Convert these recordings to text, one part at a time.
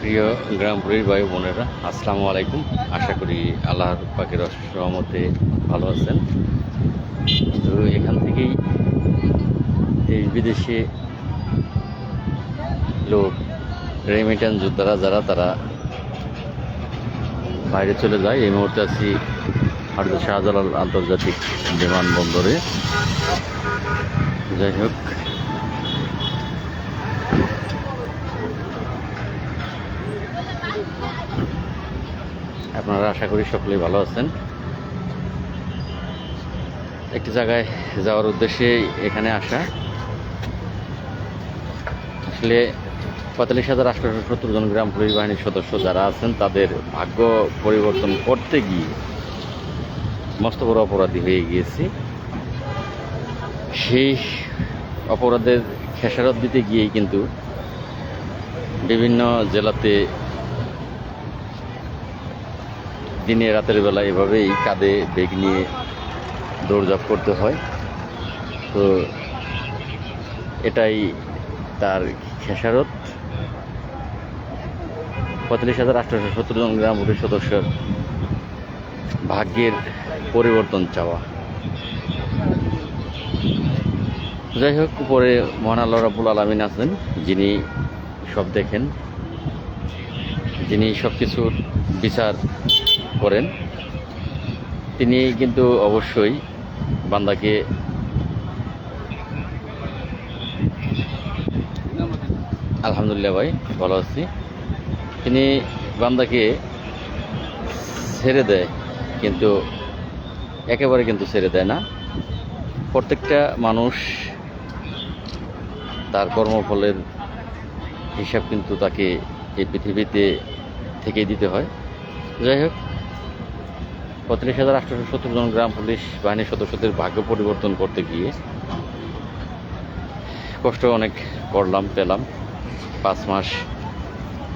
প্রিয় গ্রামপুরীর ভাই বোনেরা, আসসালামু আলাইকুম। আশা করি আল্লাহর পাকের সহমতে ভালো আছেন। তো এখান থেকেই দেশ বিদেশে লোক রেমিটান যোদ্ধারা যারা, তারা বাইরে চলে যায়। এই মুহূর্তে আছি হয়তো শাহজালাল আন্তর্জাতিক বিমানবন্দরে। যাই হোক আপনারা আশা করি সকলেই ভালো আছেন। একটি জায়গায় যাওয়ার উদ্দেশ্যে এখানে আসা। আসলে পঁয়তাল্লিশ হাজার আটশোশো সত্তর জন গ্রাম পুলিশ বাহিনীর সদস্য যারা আছেন, তাদের ভাগ্য পরিবর্তন করতে গিয়ে মস্ত বড় অপরাধী হয়ে গিয়েছি। সেই অপরাধের খেসারত দিতে গিয়েই কিন্তু বিভিন্ন জেলাতে দিনে রাতের বেলা এভাবেই কাঁধে বেগ নিয়ে দৌড়ঝাঁপ করতে হয়। তো এটাই তার খেসারত। পঁয়তাল্লিশ হাজার আটশোশো সত্তর জন গ্রাম সদস্যের ভাগ্যের পরিবর্তন চাওয়া। যাই হোক, উপরে মহান রাবুল আলমিন আছেন, যিনি সব দেখেন, যিনি সব কিছুর বিচার করেন তিনি কিন্তু অবশ্যই বান্দাকে আলহামদুলিল্লাহ ভাই, ভালো আছি। তিনি বান্দাকে ছেড়ে দেয়, কিন্তু একেবারে কিন্তু ছেড়ে দেয় না। প্রত্যেকটা মানুষ তার কর্মফলের হিসাব কিন্তু তাকে এই পৃথিবীতে থেকেই দিতে হয়। যাই হোক পঁয়ত্রিশ হাজার আটশোশো সত্তর জন গ্রাম পুলিশ বাহিনীর সদস্যদের ভাগ্য পরিবর্তন করতে গিয়ে কষ্ট অনেক করলাম, পেলাম। পাঁচ মাস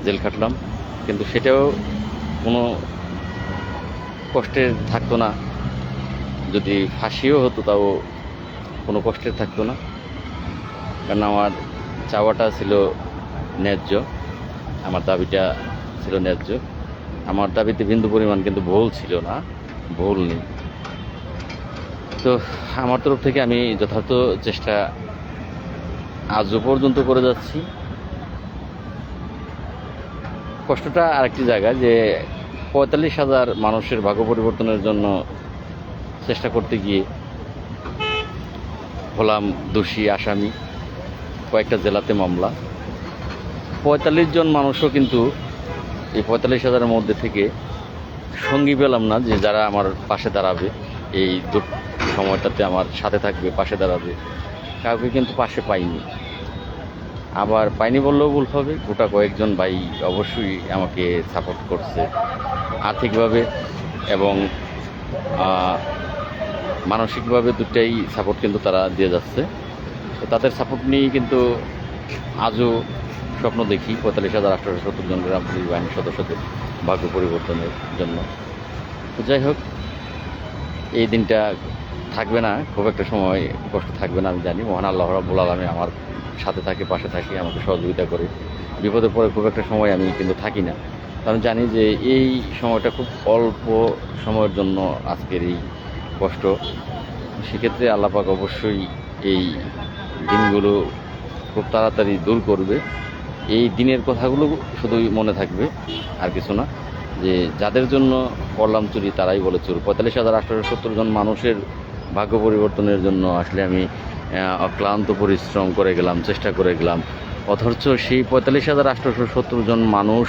জেল খাটলাম। কিন্তু সেটাও কোনো কষ্টের থাকতো না। যদি ফাঁসিও হতো তাও কোনো কষ্টের থাকতো না। কারণ আমার চাওয়াটা ছিল ন্যায্য। আমার দাবিটা ছিল ন্যায্য। আমার দাবিতে বিন্দু পরিমাণ কিন্তু ভুল ছিল না। ভুল নেই। তো আমার তরফ থেকে আমি যথার্থ চেষ্টা আজও পর্যন্ত করে যাচ্ছি। কষ্টটা আরেকটি জায়গা যে পঁয়তাল্লিশ হাজার মানুষের ভাগ্য পরিবর্তনের জন্য চেষ্টা করতে গিয়ে হলাম দোষী আসামি, কয়েকটা জেলাতে মামলা। পঁয়তাল্লিশ জন মানুষও কিন্তু এই পঁয়তাল্লিশ হাজারের মধ্যে থেকে সঙ্গী পেলাম না যে যারা আমার পাশে দাঁড়াবে। এই সময়টাতে আমার সাথে থাকবে, পাশে দাঁড়াবে। কাউকে কিন্তু পাশে পাইনি। আবার পাইনি বললেও ভুল হবে। গোটা কয়েকজন ভাই অবশ্যই আমাকে সাপোর্ট করছে আর্থিকভাবে এবং মানসিকভাবে দুটাই সাপোর্ট কিন্তু তারা দিয়ে যাচ্ছে। তো তাদের সাপোর্ট নিয়েই কিন্তু আজও স্বপ্ন দেখি পঁয়তাল্লিশ হাজার আটশোশো সত্তর জন গ্রাম পুলিশ বাহিনীর সদস্যদের ভাগ্য পরিবর্তনের জন্য। তো যাই হোক, এই দিনটা থাকবে না, খুব একটা সময় কষ্ট থাকবে না, আমি জানি। মহান আল্লাহ রাবুল আলমী আমার সাথে থাকে, পাশে থাকে, আমাকে সহযোগিতা করে। বিপদের পরে খুব একটা সময় আমি কিন্তু থাকি না। কারণ জানি যে এই সময়টা খুব অল্প সময়ের জন্য আজকের এই কষ্ট। সেক্ষেত্রে আল্লাপাক অবশ্যই এই দিনগুলো খুব তাড়াতাড়ি দূর করবে। এই দিনের কথাগুলো শুধুই মনে থাকবে আর কিছু না। যে যাদের জন্য করলাম চুরি তারাই বলে চুর। পঁয়তাল্লিশ হাজার আটশোশো সত্তর জন মানুষের ভাগ্য পরিবর্তনের জন্য আসলে আমি অক্লান্ত পরিশ্রম করে গেলাম চেষ্টা করে গেলাম। অথচ সেই পঁয়তাল্লিশ হাজার আটশোশো সত্তর জন মানুষ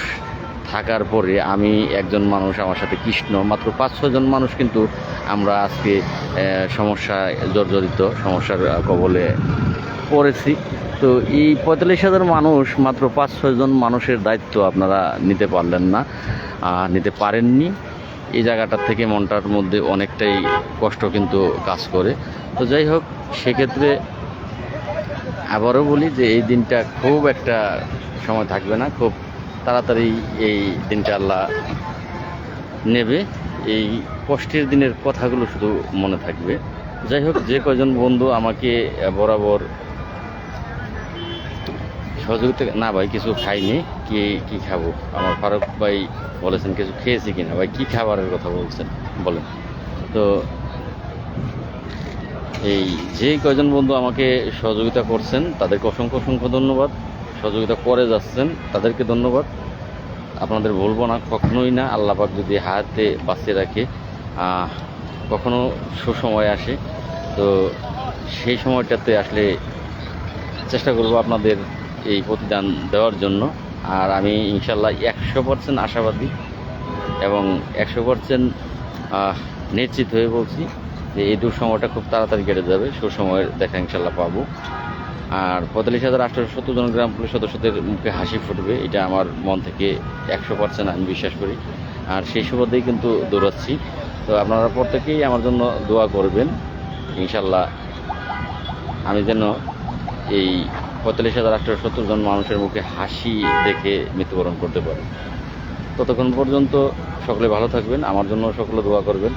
থাকার পরে আমি একজন মানুষ আমার সাথে কৃষ্ণ মাত্র পাঁচ ছজন মানুষ কিন্তু আমরা আজকে আহ, সমস্যায় জর্জরিত সমস্যার কবলে পড়েছি। তো এই পঁয়তাল্লিশ হাজার মানুষ মাত্র পাঁচ ছয়জন মানুষের দায়িত্ব আপনারা নিতে পারলেন না নিতে পারেননি। এই জায়গাটার থেকে মনটার মধ্যে অনেকটাই কষ্ট কিন্তু কাজ করে। তো যাই হোক, সেক্ষেত্রে আবারও বলি যে এই দিনটা খুব একটা সময় থাকবে না, খুব তাড়াতাড়ি এই দিনটা আল্লাহ নেবে। এই কষ্টের দিনের কথাগুলো শুধু মনে থাকবে। যাই হোক, যে কয়জন বন্ধু আমাকে বরাবর সহযোগিতা না ভাই, কিছু খাইনি। কি কি খাব? আমার ফারুক ভাই বলেছেন কিছু খেয়েছি কিনা। ভাই, কি খাবারের কথা বলছেন? বলেন। তো এই যে কয়জন বন্ধু আমাকে সহযোগিতা করছেন, তাদেরকে অসংখ্য অসংখ্য ধন্যবাদ। সহযোগিতা করে যাচ্ছেন, তাদেরকে ধন্যবাদ। আপনাদের বলব না, কখনোই না। আল্লাপাক যদি হাতে বাঁচিয়ে রাখে কখনো সুসময় আসে। তো সেই সময়টাতে আসলে চেষ্টা করব আপনাদের এই প্রতিদান দেওয়ার জন্য। আর আমি ইনশাল্লাহ একশো পার্সেন্ট আশাবাদী এবং একশো পার্সেন্ট নিশ্চিত হয়ে বলছি যে এই দুঃসময়টা খুব তাড়াতাড়ি কেটে যাবে। সুসময়ের দেখা ইনশাল্লাহ পাবো। আর পঁয়তাল্লিশ হাজার আটশো সত্তর জন গ্রাম পুলিশ সদস্যদের মুখে হাসি ফুটবে, এটা আমার মন থেকে একশো পার্সেন্ট আমি বিশ্বাস করি। আর সেই সুবাদেই কিন্তু দৌড়াচ্ছি। তো আপনারা প্রত্যেকেই আমার জন্য দোয়া করবেন। ইনশাল্লাহ আমি যেন এই পঁয়তাল্লিশ হাজার আটশো সত্তর জন মানুষের মুখে হাসি দেখে মৃত্যুবরণ করতে পারি। ততক্ষণ পর্যন্ত সকলে ভালো থাকবেন, আমার জন্য সকলে দোয়া করবেন।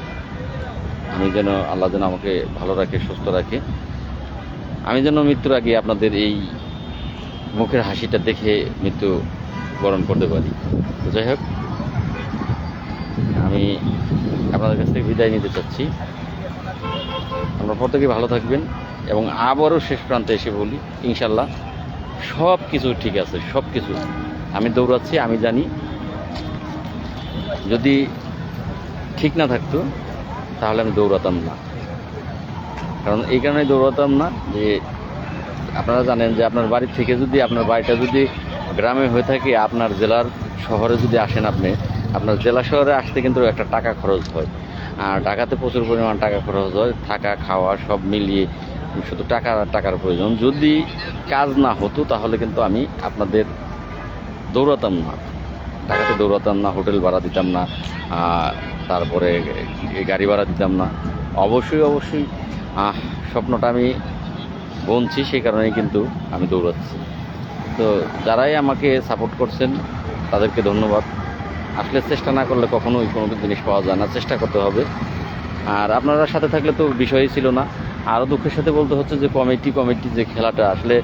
আমি যেন আল্লাহ যেন আমাকে ভালো রাখে, সুস্থ রাখে। আমি যেন মৃত্যুর আগে আপনাদের এই মুখের হাসিটা দেখে মৃত্যু বরণ করতে পারি। যাই হোক, আমি আপনাদের কাছ থেকে বিদায় নিতে চাচ্ছি। আমরা প্রত্যেকে ভালো থাকবেন। এবং আবারও শেষ প্রান্তে এসে বলি, ইনশাল্লাহ সব কিছু ঠিক আছে, সব কিছু। আমি দৌড়াচ্ছি, আমি জানি যদি ঠিক না থাকতো, তাহলে আমি দৌড়াতাম না। কারণ এই কারণে দৌড়াতাম না যে আপনারা জানেন যে আপনার বাড়ি থেকে যদি, আপনার বাড়িটা যদি গ্রামে হয়ে থাকে, আপনার জেলার শহরে যদি আসেন আপনি, আপনার জেলা শহরে আসতে কিন্তু একটা টাকা খরচ হয়। আর ঢাকাতে প্রচুর পরিমাণ টাকা খরচ হয়, থাকা, খাওয়া সব মিলিয়ে শুধু টাকা, টাকার প্রয়োজন। যদি কাজ না হতো, তাহলে কিন্তু আমি আপনাদের দৌড়াতাম না। ঢাকাতে দৌড়াতাম না, হোটেল ভাড়া দিতাম না তারপরে গাড়ি ভাড়া দিতাম না। অবশ্যই অবশ্যই স্বপ্নটা আমি বলছি সেই কারণেই কিন্তু আমি দৌড়াচ্ছি। তো যারাই আমাকে সাপোর্ট করছেন, তাদেরকে ধন্যবাদ। আসলে চেষ্টা না করলে কখনোই কোনো জিনিস পাওয়া যায় না, চেষ্টা করতে হবে। আর আপনারা সাথে থাকলে তো বিষয়ই ছিল না। আরও দুঃখের সাথে বলতে হচ্ছে যে কমিটি কমিটি যে খেলাটা, আসলে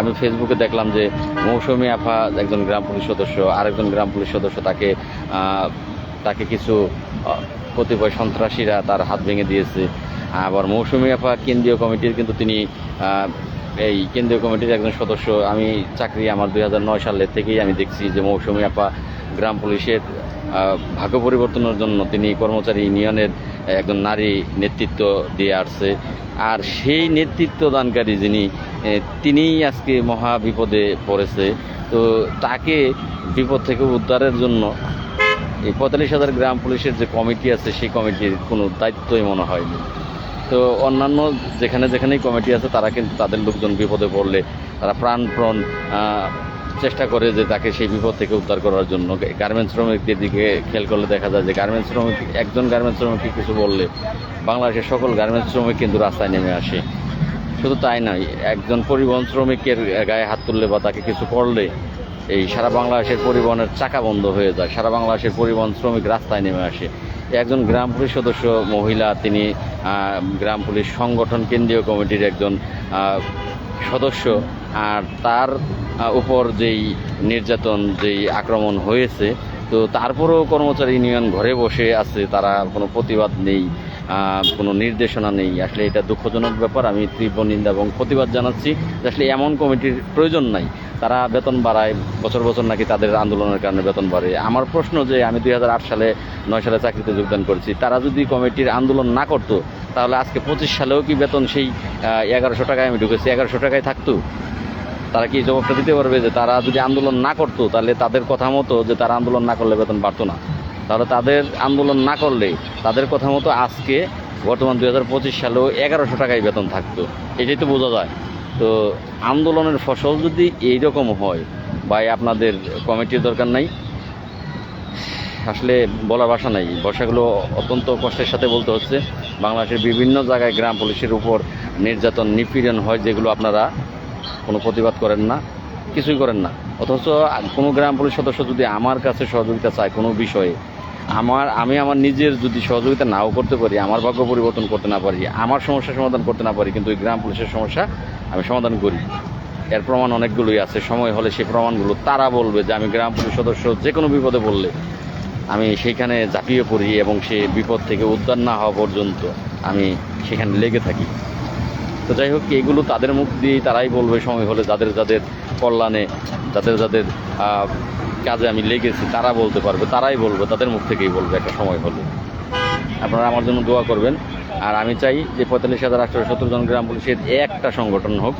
আমি ফেসবুকে দেখলাম যে মৌসুমি আফা একজন গ্রাম পুলিশ সদস্য, আরেকজন গ্রাম পুলিশ সদস্য তাকে তাকে কিছু কতিপয় সন্ত্রাসীরা তার হাত ভেঙে দিয়েছে। আবার মৌসুমি আফা কেন্দ্রীয় কমিটির কিন্তু তিনি এই কেন্দ্রীয় কমিটির একজন সদস্য, আমি চাকরি আমার দুই হাজার নয় সালের থেকেই আমি দেখছি যে মৌসুমী আপা গ্রাম পুলিশের ভাগ্য পরিবর্তনের জন্য তিনি কর্মচারী ইউনিয়নের একজন নারী নেতৃত্ব দিয়ে আসছে। আর সেই নেতৃত্ব দানকারী যিনি তিনিই আজকে মহা বিপদে পড়েছে। তো তাকে বিপদ থেকে উদ্ধারের জন্য এই পঁয়তাল্লিশ হাজার গ্রাম পুলিশের যে কমিটি আছে, সেই কমিটির কোনো দায়িত্বই মনে হয়নি। তো অন্যান্য যেখানে যেখানেই কমিটি আছে, তারা কিন্তু তাদের লোকজন বিপদে পড়লে তারা প্রাণপ্রণ চেষ্টা করে যে তাকে সেই বিপদ থেকে উদ্ধার করার জন্য। গার্মেন্টস শ্রমিকদের দিকে খেয়াল করলে দেখা যায় যে গার্মেন্টস শ্রমিক, একজন গার্মেন্টস শ্রমিককে কিছু বললে বাংলাদেশের সকল গার্মেন্টস শ্রমিক কিন্তু রাস্তায় নেমে আসে। শুধু তাই নয়, একজন পরিবহন শ্রমিকের গায়ে হাত তুললে বা তাকে কিছু করলে এই সারা বাংলাদেশের পরিবহনের চাকা বন্ধ হয়ে যায়। সারা বাংলাদেশের পরিবহন শ্রমিক রাস্তায় নেমে আসে। একজন গ্রাম পুলিশ সদস্য মহিলা, তিনি গ্রাম পুলিশ সংগঠন কেন্দ্রীয় কমিটির একজন সদস্য। আর তার উপর যেই নির্যাতন, যেই আক্রমণ হয়েছে, তো তারপরও কর্মচারী ইউনিয়ন ঘরে বসে আছে, তারা কোনো প্রতিবাদ নেই। কোনো নির্দেশনা নেই। আসলে এটা দুঃখজনক ব্যাপার। আমি তীব্র নিন্দা এবং প্রতিবাদ জানাচ্ছি আসলে এমন কমিটির প্রয়োজন নাই। তারা বেতন বাড়ায়, বছর বছর নাকি তাদের আন্দোলনের কারণে বেতন বাড়ে। আমার প্রশ্ন যে, আমি দুই হাজার আট সালে, নয় সালে চাকরিতে যোগদান করেছি, তারা যদি কমিটির আন্দোলন না করতো, তাহলে আজকে পঁচিশ সালেও কি বেতন সেই এগারোশো টাকায় আমি ঢুকেছি? এগারোশো টাকায় থাকতো? তারা কি জবাবটা দিতে পারবে যে, তারা যদি আন্দোলন না করতো, তাহলে তাদের কথা মতো যে তারা আন্দোলন না করলে বেতন বাড়তো না? তাহলে তাদের আন্দোলন না করলে তাদের কথা মতো আজকে বর্তমান দুই হাজার পঁচিশ সালেও এগারোশো টাকায় বেতন থাকতো। এটাই তো বোঝা যায়। তো আন্দোলনের ফসল যদি এই রকম হয় বা আপনাদের কমিটির দরকার নাই। আসলে বলার ভাষা নাই। ভাষাগুলো অত্যন্ত কষ্টের সাথে বলতে হচ্ছে। বাংলাদেশের বিভিন্ন জায়গায় গ্রাম পুলিশের উপর নির্যাতন, নিপীড়ন হয় যেগুলো আপনারা কোনো প্রতিবাদ করেন না। কিছুই করেন না। অথচ কোনো গ্রাম পুলিশ সদস্য যদি আমার কাছে সহযোগিতা চায় কোনো বিষয়ে, আমার, আমি আমার নিজের যদি সহযোগিতা নাও করতে পারি, আমার ভাগ্য পরিবর্তন করতে না পারি, আমার সমস্যা সমাধান করতে না পারি, কিন্তু ওই গ্রাম পুলিশের সমস্যা আমি সমাধান করি। এর প্রমাণ অনেকগুলোই আছে। সময় হলে সেই প্রমাণগুলো তারা বলবে যে আমি গ্রাম পুলিশ সদস্য, যে কোনো বিপদে বললে আমি সেখানে ঝাঁপিয়ে পড়ি এবং সে বিপদ থেকে উদ্ধার না হওয়া পর্যন্ত আমি সেখানে লেগে থাকি। তো যাই হোক, এগুলো তাদের মুখ দিয়ে তারাই বলবে, সময় হলে যাদের যাদের কল্যাণে, যাদের যাদের কাজে আমি লেগেছি, তারা বলতে পারবে, তারাই বলবে, তাদের মুখ থেকেই বলবে একটা সময় হলে। আপনারা আমার জন্য দোয়া করবেন। আর আমি চাই যে পঁয়তাল্লিশ হাজার আটশো সত্তর জন গ্রাম পুলিশের একটা সংগঠন হোক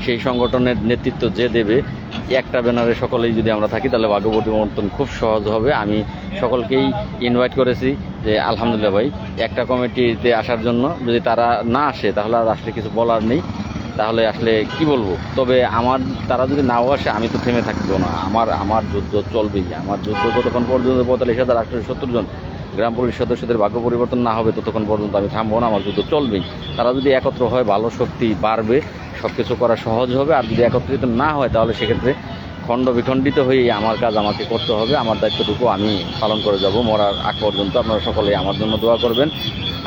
সেই সংগঠনের নেতৃত্ব যে দেবে, একটা ব্যানারে সকলেই যদি আমরা থাকি, তাহলে ভাগ্য পরিবর্তন খুব সহজ হবে। আমি সকলকেই ইনভাইট করেছি যে, আলহামদুলিল্লাহ ভাই, একটা কমিটিতে আসার জন্য যদি তারা না আসে, তাহলে আর আসলে কিছু বলার নেই। তাহলে আসলে কি বলব? তবে আমার, তারা যদি নাও আসে, আমি তো থেমে থাকব না। আমার আমার যুদ্ধ চলবেই। আমার যুদ্ধ যতক্ষণ পর্যন্ত পঁয়তাল্লিশ হাজার আটশো সত্তর জন গ্রাম পুলিশ সদস্যদের ভাগ্য পরিবর্তন না হবে, ততক্ষণ পর্যন্ত আমি থামবো না। আমার যুদ্ধ চলবেই। তারা যদি একত্র হয়, ভালো শক্তি বাড়বে। সব কিছু করা সহজ হবে। আর যদি একত্রিত না হয়, তাহলে সেক্ষেত্রে খণ্ড বিখণ্ডিত হয়েই আমার কাজ আমাকে করতে হবে। আমার দায়িত্বটুকু আমি পালন করে যাব। মরার আগ পর্যন্ত আপনারা সকলেই আমার জন্য দোয়া করবেন।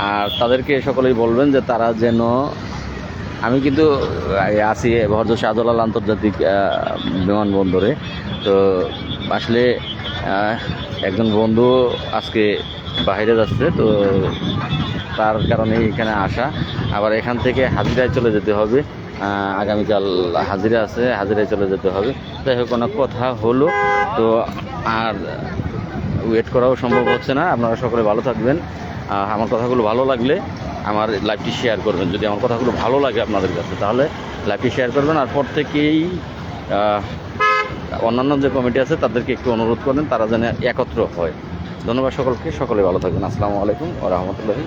আর তাদেরকে সকলেই বলবেন যে তারা যেন, আমি কিন্তু আছি ভদ্র শাহজালাল আন্তর্জাতিক বিমানবন্দরে। তো আসলে একজন বন্ধু আজকে বাইরে যাচ্ছে, তো তার কারণে এখানে আসা। আবার এখান থেকে হাজিরায় চলে যেতে হবে। আগামীকাল হাজিরা আছে হাজিরায় চলে যেতে হবে। যাই হোক অনেক কথা হলো। তো আর ওয়েট করাও সম্ভব হচ্ছে না। আপনারা সকলে ভালো থাকবেন। আমার কথাগুলো ভালো লাগলে আমার লাইভটি শেয়ার করবেন। যদি আমার কথাগুলো ভালো লাগে আপনাদের কাছে তাহলে লাইভটি শেয়ার করবেন। আর প্রত্যেকেই আহ, অন্যান্য যে কমিটি আছে তাদেরকে একটু অনুরোধ করেন তারা যেন একত্র হয়। ধন্যবাদ সকলকে। সকলে ভালো থাকবেন। আসসালামু আলাইকুম ও রহমতুল্লাহি